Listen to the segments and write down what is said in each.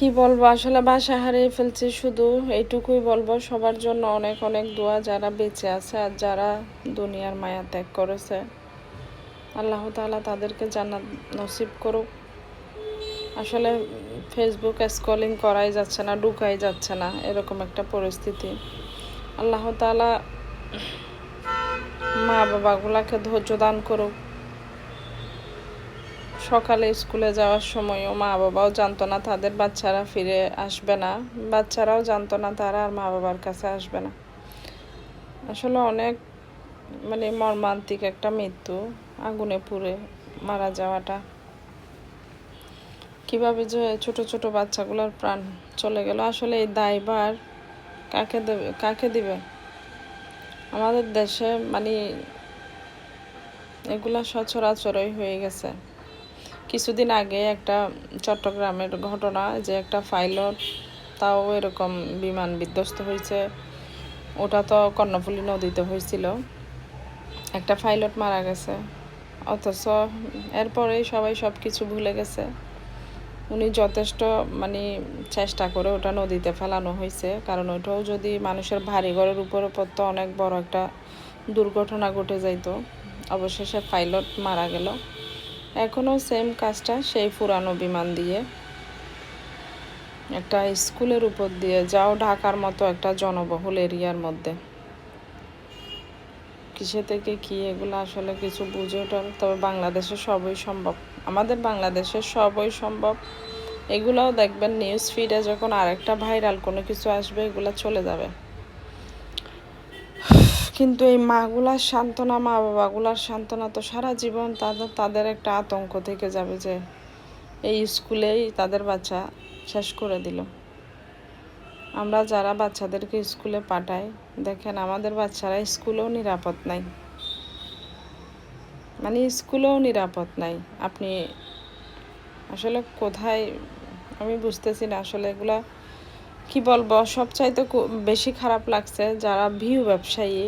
কি বলব? আসলে বাসা হারিয়ে ফেলছি শুধু এইটুকুই বলব, সবার জন্য অনেক অনেক দোয়া যারা বেঁচে আছে আর যারা দুনিয়ার মায়া ত্যাগ করেছে। আল্লাহ তাআলা তাদেরকে জান্নাত নসিব করুক। আসলে ফেসবুক স্ক্রলিং করাই যাচ্ছে না, ঢুকাই যাচ্ছে না, এরকম একটা পরিস্থিতি। আল্লাহ তাআলা মা বাবাগুলাকে ধৈর্য দান করুক। সকালে স্কুলে যাওয়ার সময়ও মা বাবাও জানতো না তাদের বাচ্চারা ফিরে আসবে না। বাচ্চারাও জানতো না তারা আর মা বাবার কাছে আসবে না। আসলে অনেক মানে মর্মান্তিক একটা মৃত্যু আগুনে পুড়ে মারা যাওয়াটা। কীভাবে যে ছোট ছোট বাচ্চাগুলোর প্রাণ চলে গেল, আসলে এই দায়ভার কাকে দেবে, কাকে দিবে? আমাদের দেশে মানে এগুলা সচরাচরই হয়ে গেছে। কিছুদিন আগে একটা চট্টগ্রামের ঘটনা যে একটা পাইলট তাও এরকম বিমান বিধ্বস্ত হয়েছে। ওটা তো কর্ণফুলী নদীতে হয়েছিল। একটা পাইলট মারা গেছে। অথচ এরপরেই সবাই সব কিছু ভুলে গেছে। উনি যথেষ্ট মানে চেষ্টা করে ওটা নদীতে ফেলানো হয়েছে। কারণ ওটাও যদি মানুষের ভারী ঘরের উপরে পড়তো, অনেক বড় একটা দুর্ঘটনা ঘটে যাইতো। অবশেষে পাইলট মারা গেল। এখনও সেম কাজটা সেই পুরানো বিমান দিয়ে। একটা স্কুলের উপর দিয়ে, যাও ঢাকার মতো একটা জনবহুল এরিয়ার মধ্যে। কিসে থেকে কি এগুলো আসলে কিছু বুঝে ওঠার তবে বাংলাদেশে সবই সম্ভব। আমাদের বাংলাদেশে সবই সম্ভব। এগুলাও দেখবেন নিউজ ফিডে যখন আরেকটা ভাইরাল কোনো কিছু আসবে, এগুলো চলে যাবে। কিন্তু এই মাগুলার সান্ত্বনা মা বাবাগুলার সান্ত্বনা তো সারা জীবন তাদের তাদের একটা আতঙ্ক থেকে যাবে যে এই স্কুলেই তাদের বাচ্চা শেষ করে দিল। আমরা যারা বাচ্চাদেরকে স্কুলে পাঠাই, দেখেন আমাদের বাচ্চারা স্কুলেও নিরাপদ নাই। মানে স্কুলেও নিরাপদ নাই। আপনি আসলে কোথায়, আমি বুঝতেছি না, আসলে এগুলা কি বলব সবচাইতে বেশি খারাপ লাগছে যারা ভিউ ব্যবসায়ী,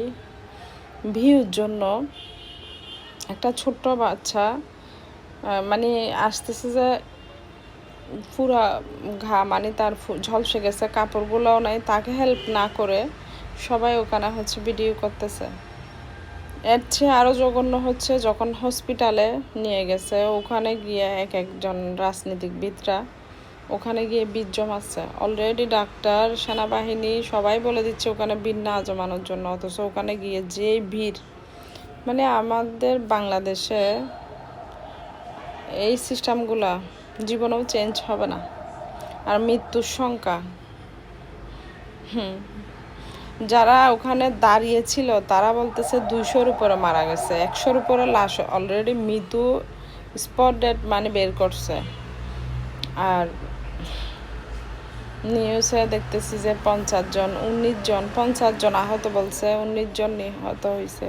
ভিউর জন্য। একটা ছোট্ট বাচ্চা মানে আসতেছে যে পুরা ঘা মানে তার ঝলসে গেছে, কাপড়গুলোও নাই, তাকে হেল্প না করে সবাই ওখানে হচ্ছে ভিডিও করতেছে। এর চেয়ে আরও জঘন্য হচ্ছে যখন হসপিটালে নিয়ে গেছে, ওখানে গিয়ে এক একজন রাজনীতিকবিদরা ওখানে গিয়ে বীজ জমাচ্ছে। অলরেডি ডাক্তার, সেনাবাহিনী সবাই বলে দিচ্ছে ওখানে ভিড় না জমানোর জন্য, অথচ ওখানে গিয়ে যে ভিড় মানে আমাদের বাংলাদেশে এই সিস্টেমগুলা জীবনেও চেঞ্জ হবে না। আর মৃত্যুর সংখ্যা, হুম, যারা ওখানে দাঁড়িয়েছিল তারা বলতেছে দুইশোর উপরে মারা গেছে, একশোর উপরে লাশ অলরেডি মৃত্যু স্পট ডেট মানে বের করছে। আর নিউজে দেখতেছি যে পঞ্চাশ জন, উনিশ জন, পঞ্চাশ জন আহত বলছে, উনিশ জন নিহত হয়েছে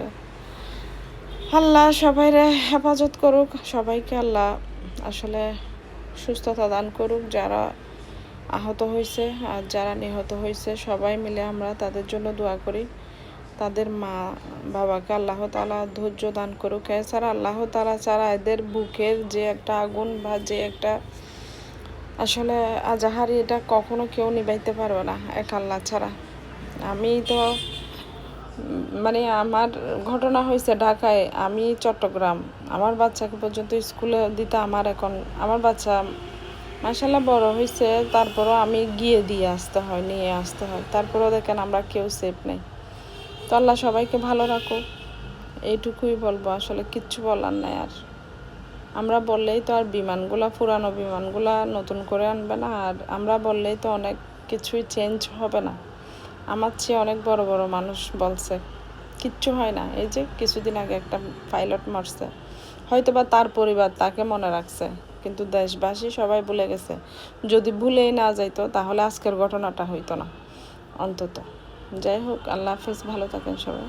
আল্লাহ সবাই হেফাজত করুক, সবাইকে আল্লাহ আসলে সুস্থতা দান করুক, যারা আহত হয়েছে আর যারা নিহত হয়েছে সবাই মিলে আমরা তাদের জন্য দোয়া করি। তাদের মা বাবাকে আল্লাহ তালা ধৈর্য দান করুক। এছাড়া আল্লাহ তালা ছাড়া এদের বুকের যে একটা আগুন বা যে একটা আসলে আজাহারি এটা কখনো কেউ নিবাইতে পারবে না, এক আল্লাহ ছাড়া। আমি তো মানে আমার ঘটনা হয়েছে ঢাকায়, আমি চট্টগ্রাম। আমার বাচ্চাকে পর্যন্ত স্কুলে দিতে আমার এখন, আমার বাচ্চা মাসাল্লাহ বড় হয়েছে, তারপরও আমি গিয়ে দিয়ে আসতে হয়, নিয়ে আসতে হয়। তারপরেও দেখেন আমরা কেউ সেফ নেই। তো আল্লাহ সবাইকে ভালো রাখুক। এইটুকুই বলব, আসলে কিচ্ছু বলার নাই আর। আমরা বললেই তো আর বিমানগুলা, পুরানো বিমানগুলা নতুন করে আনবে না, আর আমরা বললেই তো অনেক কিছুই চেঞ্জ হবে না। আমার চেয়ে অনেক বড় বড় মানুষ বলছে, কিচ্ছু হয় না। এই যে কিছুদিন আগে একটা পাইলট মারছে হয়তো বা তার পরিবার তাকে মনে রাখছে, কিন্তু দেশবাসী সবাই ভুলে গেছে। যদি ভুলেই না যাইতো, তাহলে আজকের ঘটনাটা হইতো না, অন্তত। যাই হোক, আল্লাহ হাফেজ, ভালো থাকেন সবাই।